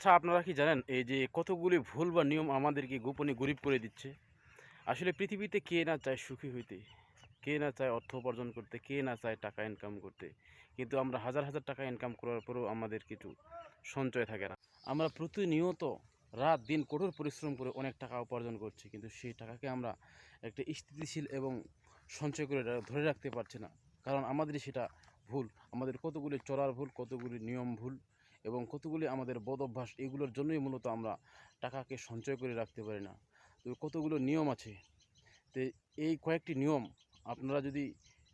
আচ্ছা আপনারা কি জানেন, এই যে কতগুলি ভুল বা নিয়ম আমাদেরকে গোপনে গরিব করে দিচ্ছে? আসলে পৃথিবীতে কে না চায় সুখী হইতে, কে না চায় অর্থ উপার্জন করতে, কে না চায় টাকা ইনকাম করতে, কিন্তু আমরা হাজার হাজার টাকা ইনকাম করার পরেও আমাদের কিছু সঞ্চয় থাকে না। আমরা প্রতিনিয়ত রাত দিন কঠোর পরিশ্রম করে অনেক টাকা উপার্জন করছি, কিন্তু সেই টাকাকে আমরা একটা স্থিতিশীল এবং সঞ্চয় করে ধরে রাখতে পারছি না। কারণ আমাদের সেটা ভুল, আমাদের কতগুলি চলার ভুল, কতগুলি নিয়ম ভুল এবং কতগুলি আমাদের বদ অভ্যাস এগুলোর জন্যই মূলত আমরা টাকাকে সঞ্চয় করে রাখতে পারি না। তো কতগুলো নিয়ম আছে? তো এই কয়েকটি নিয়ম আপনারা যদি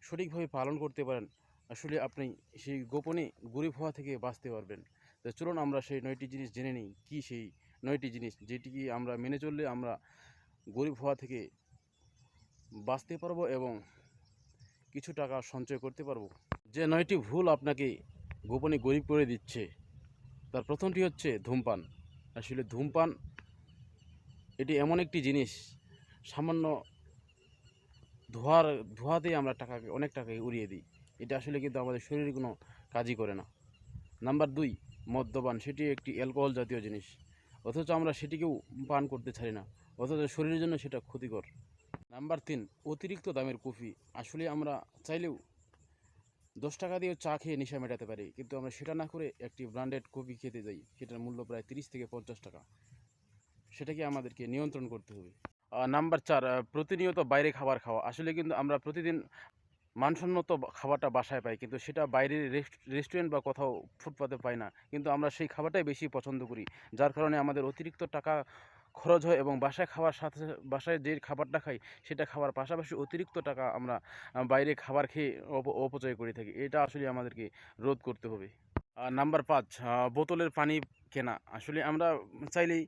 সঠিকভাবে পালন করতে পারেন, আসলে আপনি সেই গোপনে গরিব হওয়া থেকে বাঁচতে পারবেন। তো চলুন আমরা সেই নয়টি জিনিস জেনে নিই, কী সেই নয়টি জিনিস যেটি কি আমরা মেনে চললে আমরা গরিব হওয়া থেকে বাঁচতে পারব এবং কিছু টাকা সঞ্চয় করতে পারব? যে নয়টি ভুল আপনাকে গোপনে গরিব করে দিচ্ছে তার প্রথমটি হচ্ছে ধূমপান। আসলে ধূমপান এটি এমন একটি জিনিস, সামান্য ধোয়ার, ধোয়াতেই আমরা টাকাকে, অনেক টাকাকে উড়িয়ে দিই। এটা আসলে কিন্তু আমাদের শরীরে কোনো কাজই করে না। নাম্বার দুই, মদ্যপান। সেটি একটি অ্যালকোহল জাতীয় জিনিস। অথচ আমরা সেটিকেও পান করতে ছাড়ি না। অথচ শরীরের জন্য সেটা ক্ষতিকর। নাম্বার তিন, অতিরিক্ত দামের কফি। আসলে আমরা চাইলেও দশ টাকা দিয়েও চা খেয়ে নেশা মেটাতে পারি, কিন্তু আমরা সেটা না করে একটি ব্র্যান্ডেড কফি খেতে যাই, সেটার মূল্য প্রায় তিরিশ থেকে পঞ্চাশ টাকা। সেটাকে আমাদেরকে নিয়ন্ত্রণ করতে হবে। নাম্বার চার প্রতিনিয়ত বাইরে খাবার খাওয়া। আসলে কিন্তু আমরা প্রতিদিন মানসম্মত খাবারটা বাসায় পাই, কিন্তু সেটা বাইরের রেস্টুরেন্ট বা কোথাও ফুটপাতে পাই না। কিন্তু আমরা সেই খাবারটাই বেশি পছন্দ করি, যার কারণে আমাদের অতিরিক্ত টাকা খরচ হয় এবং বাসায় খাওয়ার সাথে বাসায় যে খাবারটা খাই সেটা খাওয়ার পাশাপাশি অতিরিক্ত টাকা আমরা বাইরে খাবার খেয়ে অপ- অপচয় করে থাকি। এটা আসলে আমাদেরকে রোধ করতে হবে। নাম্বার পাঁচ বোতলের পানি কেনা। আসলে আমরা চাইলেই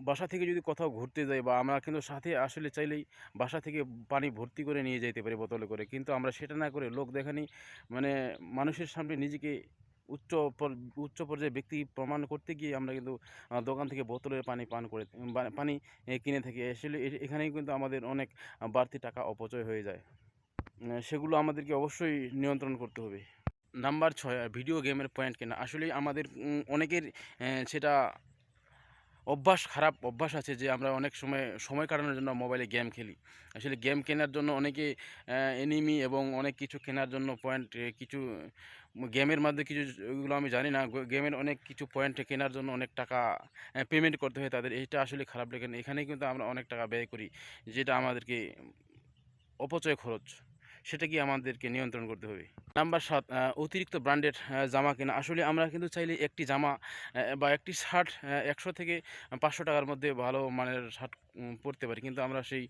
বাসা থেকে যদি কোথাও ঘুরতে যাই বা আমরা কিন্তু সাথে আসলে চাইলেই বাসা থেকে পানি ভর্তি করে নিয়ে যেতে পারি বোতলে করে। কিন্তু আমরা সেটা না করে লোক দেখানি মানে মানুষের সামনে নিজেকে উচ্চ উচ্চ পর্যায়ে ব্যক্তি প্রমাণ করতে গিয়ে আমরা কিন্তু দোকান থেকে বোতলের পানি পান করে পানি কিনে থাকি। আসলে এখানেই কিন্তু আমাদের অনেক বাড়তি টাকা অপচয় হয়ে যায়। সেগুলো আমাদেরকে অবশ্যই নিয়ন্ত্রণ করতে হবে। নাম্বার ছয়, ভিডিও গেমের পয়েন্ট কেনা। আসলে আমাদের অনেকের সেটা অভ্যাস খারাপ অভ্যাস আছে যে আমরা অনেক সময় সময় কাটানোর জন্য মোবাইলে গেম খেলি। আসলে গেম কেনার জন্য অনেকে এনিমি এবং অনেক কিছু কেনার জন্য পয়েন্ট কিছু গেমের মধ্যে কিছু ওইগুলো আমি জানি না। গেমের অনেক কিছু পয়েন্ট কেনার জন্য অনেক টাকা পেমেন্ট করতে হয় তাদের। এটা আসলে খারাপ লেগে না। এখানেই কিন্তু আমরা অনেক টাকা ব্যয় করি, যেটা আমাদেরকে অপচয় খরচ। সেটা কি আমাদেরকে নিয়ন্ত্রণ করতে হবে? নাম্বার সাত অতিরিক্ত ব্র্যান্ডেড জামা কেনা। আসলে আমরা কিন্তু চাইলে একটি জামা বা একটি শার্ট একশো থেকে পাঁচশো টাকার মধ্যে ভালো মানের শার্ট পরতে পারি। কিন্তু আমরা সেই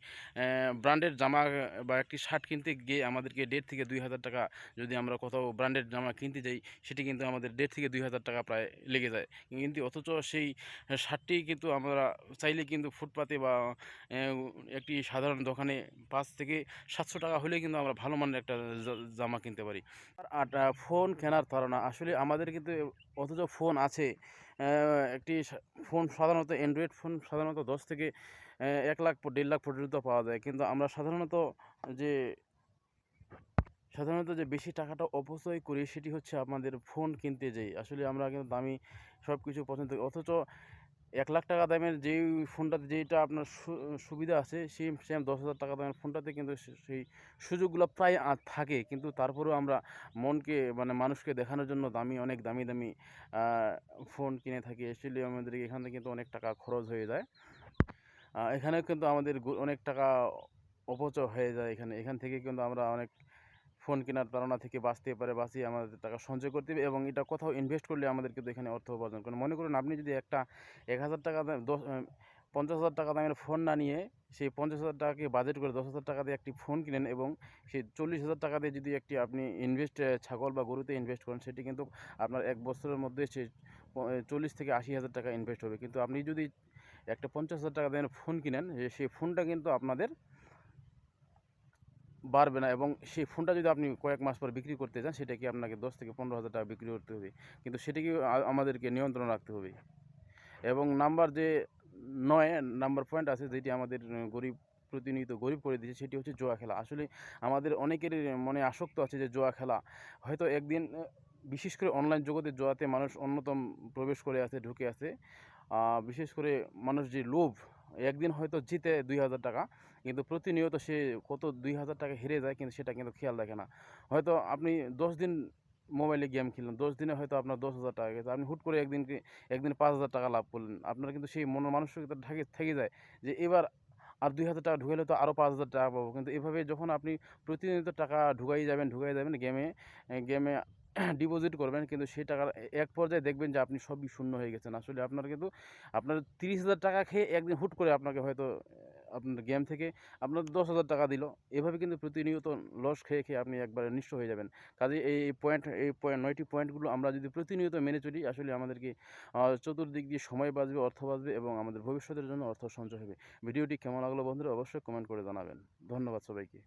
ব্র্যান্ডেড জামা বা একটি শার্ট কিনতে গিয়ে আমাদেরকে দেড় থেকে দুই হাজার টাকা যদি আমরা কোথাও ব্র্যান্ডেড জামা কিনতে যাই, সেটি কিন্তু আমাদের দেড় থেকে দুই হাজার টাকা প্রায় লেগে যায়। কিন্তু অথচ সেই শার্টটি কিন্তু আমরা চাইলে কিন্তু ফুটপাতে বা একটি সাধারণ দোকানে পাঁচ থেকে সাতশো টাকা হলে কিন্তু আমরা ভালো মানের একটা জামা কিনতে পারি। আর ফোন কেনার ধারণা আসলে আমাদের কিন্তু অথচ ফোন আছে। একটি ফোন সাধারণত অ্যান্ড্রয়েড ফোন সাধারণত দশ থেকে এক লাখ দেড় লাখ পর্যন্ত পাওয়া যায়। কিন্তু আমরা সাধারণত যে সাধারণত যে বেশি টাকাটা অপচয় করি সেটি হচ্ছে আমাদের ফোন কিনতে যাই। আসলে আমরা কিন্তু দামি সব কিছু পছন্দ করি। অথচ এক লাখ টাকা দামের যেই ফোনটাতে যেইটা আপনার সুবিধা আছে সেই সেম দশ হাজার টাকা দামের ফোনটাতে কিন্তু সেই সুযোগগুলো প্রায় থাকে। কিন্তু তারপরেও আমরা মনকে মানে মানুষকে দেখানোর জন্য দামি, অনেক দামি দামি ফোন কিনে থাকি। আসলে আমাদের এখান কিন্তু অনেক টাকা খরচ হয়ে যায়। এখানে কিন্তু আমাদের অনেক টাকা অপচয় হয়ে যায় এখানে। এখান থেকে কিন্তু আমরা অনেক ফোন কেনার তাড়না থেকে বাঁচতে পারে, বাঁচিয়ে আমাদের টাকা সঞ্চয় করতে হবে এবং এটা কোথাও ইনভেস্ট করলে আমাদের কিন্তু এখানে অর্থ উপার্জন করেন মনে করুন, আপনি যদি একটা এক হাজার টাকা দশ পঞ্চাশ হাজার টাকা দামের ফোন না নিয়ে সেই পঞ্চাশ হাজার টাকাকে বাজেট করে দশ হাজার টাকা দিয়ে একটি ফোন কিনেন এবং সেই চল্লিশ হাজার টাকা দিয়ে যদি একটি আপনি ইনভেস্ট ছাগল বা গরুতে ইনভেস্ট করেন, সেটি কিন্তু আপনার এক বছরের মধ্যে সে চল্লিশ থেকে আশি হাজার টাকা ইনভেস্ট হবে। কিন্তু আপনি যদি একটা পঞ্চাশ হাজার টাকা দামের ফোন কিনেন সেই ফোনটা কিন্তু আপনাদের বাড়বে না এবং সেই ফোনটা যদি আপনি কয়েক মাস পর বিক্রি করতে চান সেটাকে আপনাকে দশ থেকে পনেরো হাজার টাকা বিক্রি করতে হবে। কিন্তু সেটিকে আমাদেরকে নিয়ন্ত্রণ রাখতে হবে। এবং নাম্বার যে নয়, নাম্বার পয়েন্ট আছে যেটি আমাদের গরিব প্রতিনিয়ত গরিব করে দিয়েছে সেটি হচ্ছে জোয়া খেলা। আসলে আমাদের অনেকেরই মনে আসক্ত আছে যে জোয়া খেলা হয়তো একদিন বিশেষ করে অনলাইন জগতে জোয়াতে মানুষ অন্যতম প্রবেশ করে আছে, ঢুকে আছে। বিশেষ করে মানুষ যে লোভ একদিন হয়তো জিতে দুই হাজার টাকা, কিন্তু প্রতিনিয়ত সে কত দুই হাজার টাকা হেরে যায়, কিন্তু সেটা কিন্তু খেয়াল রাখে না। হয়তো আপনি দশ দিন মোবাইলে গেম খেললেন, দশ দিনে হয়তো আপনার দশ হাজার টাকা গেছে, আপনি হুট করে একদিন একদিন পাঁচ হাজার টাকা লাভ করলেন। আপনার কিন্তু সেই মন মানসিকতা থেকে থেকে যায় যে এবার আর দুই হাজার টাকা ঢুকালে তো আরও পাঁচ হাজার টাকা পাবো। কিন্তু এভাবে যখন আপনি প্রতিনিয়ত টাকা ঢুকাই যাবেন ঢুকাই যাবেন গেমে গেমে ডিপোজিট করবেন, কিন্তু সেই টাকার এক পর্যায়ে দেখবেন যে আপনি সবই শূন্য হয়ে গেছেন। আসলে আপনার কিন্তু, আপনার তিরিশ হাজার টাকা খেয়ে একদিন হুট করে আপনাকে হয়তো আপনার গেম থেকে আপনার দশ হাজার টাকা দিল। এভাবে কিন্তু প্রতিনিয়ত লস খেয়ে খেয়ে আপনি একবারে নিঃস্ব হয়ে যাবেন। কাজে এই পয়েন্ট এই পয়েন্ট নয়টি পয়েন্টগুলো আমরা যদি প্রতিনিয়ত মেনে চলি, আসলে আমাদেরকে চতুর্দিক দিয়ে সময় বাঁচবে, অর্থ বাঁচবে এবং আমাদের ভবিষ্যতের জন্য অর্থ সঞ্চয় হবে। ভিডিওটি কেমন লাগল বন্ধুরা, অবশ্যই কমেন্ট করে জানাবেন। ধন্যবাদ সবাইকে।